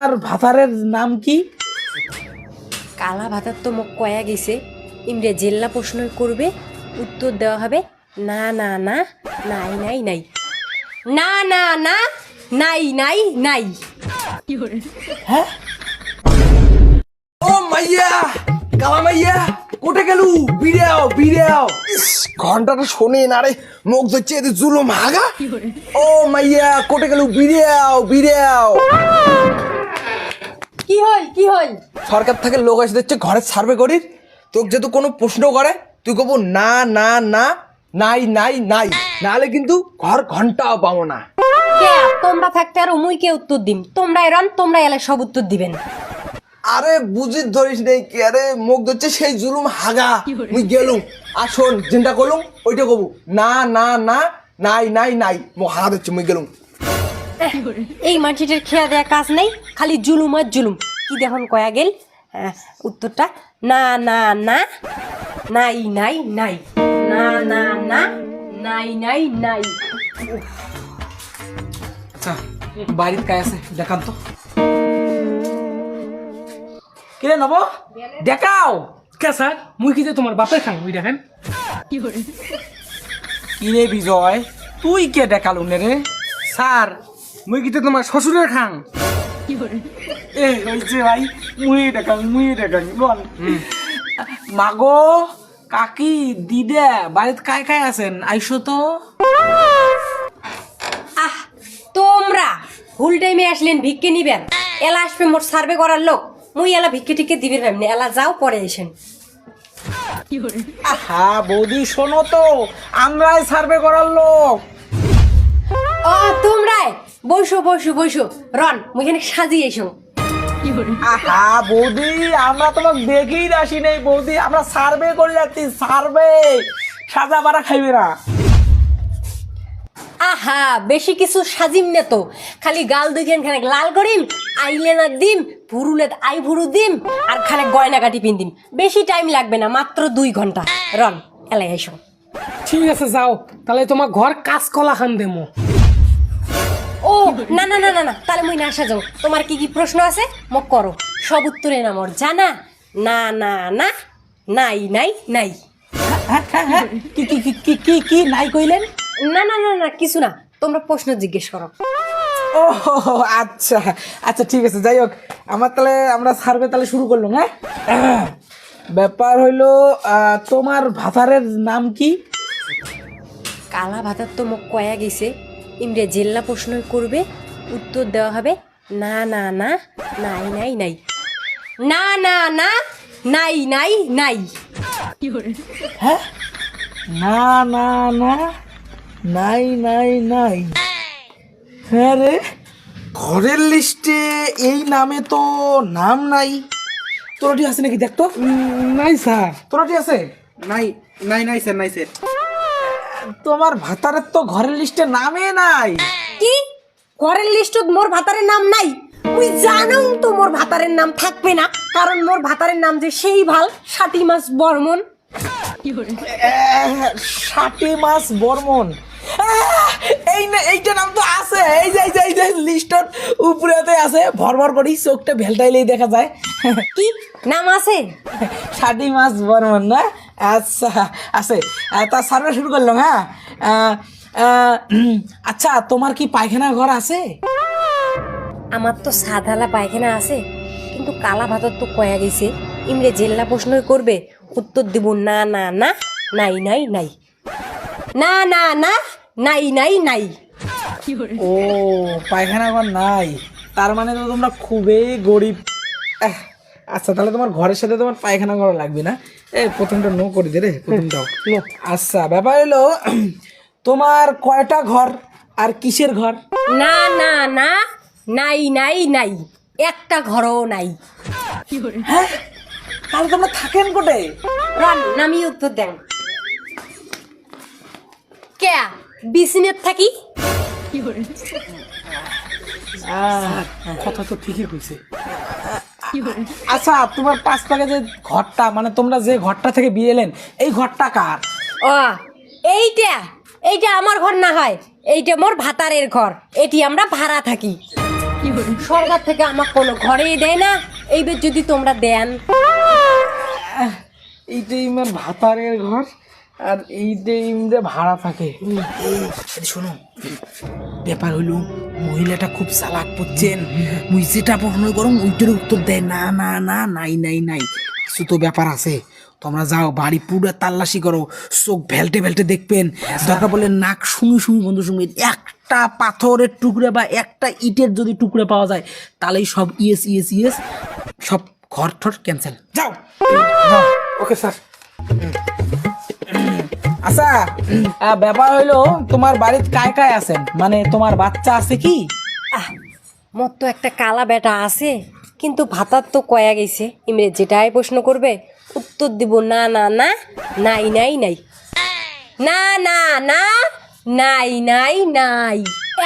আর ভাতারের নাম কি? কালা ভাতার তো মুখ কয়া গেছে। ইমরে জেল্লা প্রশ্ন করবে উত্তর দেওয়া হবে না না না নাই নাই নাই। না না না নাই নাই নাই। হ্যাঁ? ও মাইয়া কালা মাইয়া কোটে গেলু? বিড়াও বিড়াও ইস, ঘন্টাটা শোনে না রে মুখ ধরছে এদের জুলুম হাগা? ও মাইয়া কোটে গেলু? বিড়াও বিড়াও কি হল? সরকার থেকে লোক এসে দিচ্ছে ঘরে সার্ভে করির। তোকে যেহেতু কোনো প্রশ্ন করে তুই কব না না না নাই নাই নাই। নাহলে কিন্তু ঘর ঘন্টাও পাবো না। কে? তোমরা থাকতে আর মুই কে উত্তর দিম? তোমরা এরান তোমরা এলে সব উত্তর দিবেন। আরে বুঝি ধরিস নেই কি? আরে মুখ ধরছে সেই জুলুম হাগা। মুই গেলুম। আর শোন চিন্তা করলুম ওইটা কবু। না না না নাই নাই নাই। মো হাগা দিচ্ছে মুই গেলুম। এই মাটিটার খেয়া দেয়া কাজ নেই খালি জুলুম আর জুলুম। কি দেখুন কয়া গেল? আহ, উত্তরটা না না না নাই নাই নাই না না না নাই নাই নাই। আচ্ছা বাড়ির কাজ আছে দেখান তো। কিরে নব দেখাও। কে স্যার? মুই কি যে তোমার বাপের খান মুই দেখেন। কিরে? বিজয় তুই কে দেখালু নে রে? স্যার মুই কি যে তোমার শ্বশুরের খান এ হয়েছে ভাই মুই মুই বল। মাগো কাকি দিদা বাড়িতে কায় কায় আছেন? আইসো তো। আহ তোমরা ভুল টাইমে আসলেন ভিক্ষে নিবেন। এলা আসবে মোট সার্ভে করার লোক। মুই এলা ভিক্ষে টিকে দিবেন ভাবনি এলা যাও পরে এসেন। আহা বৌদি শোনো তো। আমরাই সার্ভে করার লোক। ও তোমরাই? বসো বসো বসো রন মুই এখানে সাজিয়ে এসো আহা বৌদি আমরা তোমাকে দেখেই আসি নাই বৌদি। আমরা সার্ভে করে যাচ্ছি সার্ভে। সাজা বাড়া খাইবে না। আহা বেশি কিছু সাজিম না তো। খালি গাল দুইখান খানে লাল করিম আইলেনার দিম ভুরুলেত আই ভুরু দিম আর খানে গয়না কাটি পিন দিম বেশি টাইম লাগবে না মাত্র দুই ঘণ্টা। রন এলাই এসো ঠিক আছে যাও। তাহলে তোমার ঘর কাজ কলা খান দেমো। না না না না না তাহলে মুই না সাজাও। তোমার কি কি প্রশ্ন আছে? মোক করো। সব উত্তরে না মোর জানা? না না না নাই নাই নাই। কি কি কি কি কি কি নাই কইলেন? না না না না কিছু না। তোমরা প্রশ্ন জিজ্ঞেস করো। ও আচ্ছা আচ্ছা ঠিক আছে যাই হোক। আমার তাহলে আমরা সার্ভে তাহলে শুরু করলাম হ্যাঁ? ব্যাপার হইল তোমার ভাতারের নাম কি? কালা ভাতার তো মুখ কয়া গেছে। ইমরে জেল্লা প্রশ্ন করবে উত্তর দেওয়া হবে না না না নাই নাই নাই। না না না নাই নাই নাই। হ্যাঁ? না না না নাই নাই নাই। হ্যাঁ রে ঘরের লিস্টে এই নামে তো নাম নাই। তোরটি আছে নাকি দেখতো নাই স্যার। তোরটি আছে? নাই নাই নাই স্যার নাই স্যার। তোমার ভাতারের তো ঘরের লিস্টে নামে নাই। কি? ঘরের লিস্টত মোর ভাতারের নাম নাই। তুই জানো তো মোর ভাতারের নাম থাকবে না কারণ মোর ভাতারের নাম যে সেই ভালো ষাটি মাস বর্মন। ষাটি মাস বর্মন। এই না এইটা নাম তো আছে। এই যে এই যে লিস্টর উপরেতে আছে। ভর ভর করি চোখটা ভেলটাইলেই দেখা যায়। কি? নাম আছে? ষাটি মাস বর্মন না? আচ্ছা আছে। তা সার্ভে শুরু করলাম হ্যাঁ? আচ্ছা তোমার কি পায়খানা ঘর আছে? আমার তো সাদালা পায়খানা আছে কিন্তু কালা ভাতর তো কয়া গেছে ইমরে জেল্লা প্রশ্ন করবে উত্তর দিব না না না নাই নাই নাই। না না না নাই নাই নাই। ও পায়খানা ঘর নাই। তার মানে তো তোমরা খুবই গরিব। আচ্ছা তাহলে তোমার ঘরের সাথে তোমার পায়খানা ঘর লাগবে না? এ প্রথমটা নো করে দে রে প্রথমটাও। নো আচ্ছা ব্যাপার হলো তোমার কয়টা ঘর আর কিসের ঘর? না না না নাই নাই নাই। একটা ঘরও নাই। হ্যাঁ? তাহলে তোমরা থাকেন কোটে? রান নামি উত্তর দেন। কে? বিসিনেত থাকি? কথা তো ঠিকই কইছে। আচ্ছা তোমার পাঁচ পাকে যে ঘরটা মানে তোমরা যে ঘরটা থেকে বিয়ে এলেন এই ঘরটা কার? ও এইটা এইটা আমার ঘর না হয় এইটা মোর ভাতারের ঘর এটি আমরা ভাড়া থাকি। সরকার থেকে আমার কোনো ঘরেই দেয় না এইবার যদি তোমরা দেন। এইটাই আমার ভাতারের ঘর আর এইটাই ভাড়া থাকে। শোনো ব্যাপার হইল মহিলাটা খুব চালাক বুঝছেন? মুই যেটা প্রশ্ন করুন ওইটার উত্তর দেয় না না না নাই নাই নাই কিছু তো ব্যাপার আছে। তোমরা যাও বাড়ি পুরো তাল্লাশি করো চোখ ভেলটে ভেলটে দেখবেন। দরকার বলে নাক শুনি শুনি বন্ধু শুনি একটা পাথরের টুকরে বা একটা ইটের যদি টুকরে পাওয়া যায় তাহলেই সব ইয়েস ইয়েস ইয়েস সব ঘর ঠর ক্যান্সেল যাও। যাও ওকে স্যার। আচ্ছা ব্যাপার হইল, তোমার বাড়িতে কায় কায় আছেন? মানে তোমার বাচ্চা আছে কি? মোর তো একটা কালা বেটা আছে, কিন্তু ভাতার তো কয়া গেছে। ইমরে যেটাই প্রশ্ন করবে, উত্তর দিব না না না, নাই নাই নাই। না না না, নাই নাই নাই।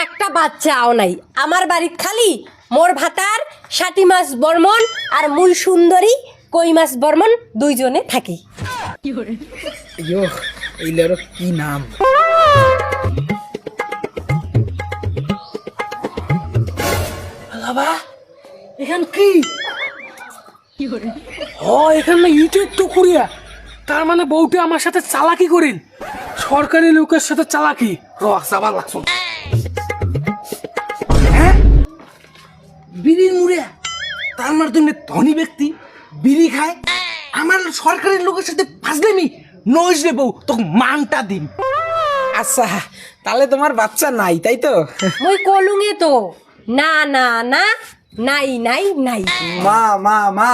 একটা বাচ্চাও নাই। আমার বাড়ির খালি মোর ভাতার ষাটি মাস বর্মন আর মূল সুন্দরী কই মাস বর্মন? দুইজনে থাকি। এই লেরো কি নাম? বাবা এখান কি? ও এখানে ইউটিউব তো করিয়া তার মানে বউটা আমার সাথে চালাকি করেন সরকারি লোকের সাথে চালাকি। রস আবার লাগছো। হ্যাঁ? বিড়ির মুড়ে তার মানে তুমি ধনী ব্যক্তি। বিড়ি খায়? আমার সরকারি লোকের সাথে ফাজলেমি নইস রে বউ তোকে মানটা দিন আচ্ছা তাহলে তোমার বাচ্চা নাই তাই তো? মুই কলুঙে তো। না না না নাই নাই নাই। মা মা মা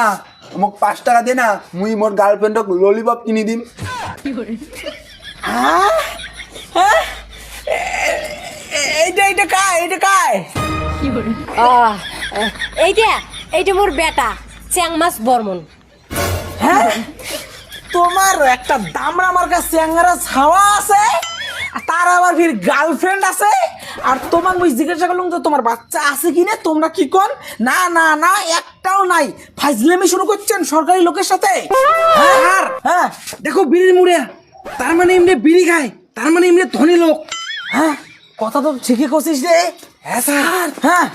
মোক পাঁচ টাকা দে না মুই মোর গার্লফ্রেন্ডক ললিপপ কিনি দিম। এইটা এইটা কায় এইটা কায় আহ, এইটা এইটা মোর বেটা। চ্যাং মাছ বর্মন। হ্যাঁ? তোমার একটা দামড়া আমার কাছে চ্যাংরা ছাওয়া আছে আর তার আবার ফির গার্লফ্রেন্ড আছে আর তোমার মুই জিজ্ঞাসা করলাম যে তোমার বাচ্চা আছে কি না তোমরা কি কন? না না না একটাও নাই। ফাইজলেমি শুরু করছেন সরকারি লোকের সাথে। হ্যাঁ আর হ্যাঁ দেখো বিড়ির মুড়ে তার মানে এমনি বিড়ি খায় তার মানে এমনি ধনী লোক। হ্যাঁ কথা তো ঠিকই করছিস রে। হ্যাঁ স্যার। হ্যাঁ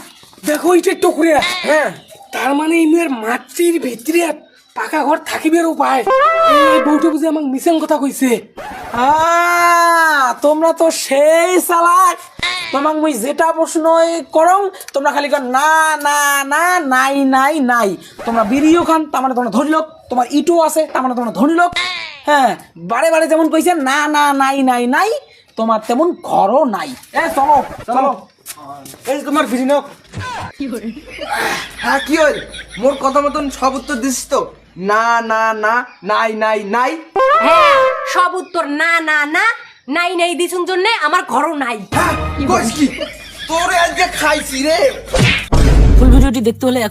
দেখো এইটা তো করিয়া হ্যাঁ। তার মানে ইমের মাটির ভিতরে পাকা ঘর থাকিবের উপায়। এই বউটা বুঝে আমাকে মিশন কথা কইছে। তোমরা তো সেই চালাক। তোমাক মুই যেটা প্রশ্ন করং তোমরা খালি কর না না না, নাই নাই নাই। তোমরা বিড়িও খান তার মানে তোমরা ধনী লোক। তোমার ইটও আছে তার মানে তোমরা ধনী লোক। হ্যাঁ বারে বারে যেমন কইছেন না না, নাই নাই নাই তোমার তেমন ঘরও নাই। এ, চলো চলো। এই তোমার নাও। হ্যাঁ কি হল? মোর কথা মতন সব উত্তর দিস তো। না না না নাই নাই নাই। হ্যাঁ সব উত্তর না না না নাই নাই দিছুন জন্য আমার ঘরও নাই। হ্যাঁ কি? তোরে আজকে খাইছি রে। ফুল ভিডিওটি দেখতে হলে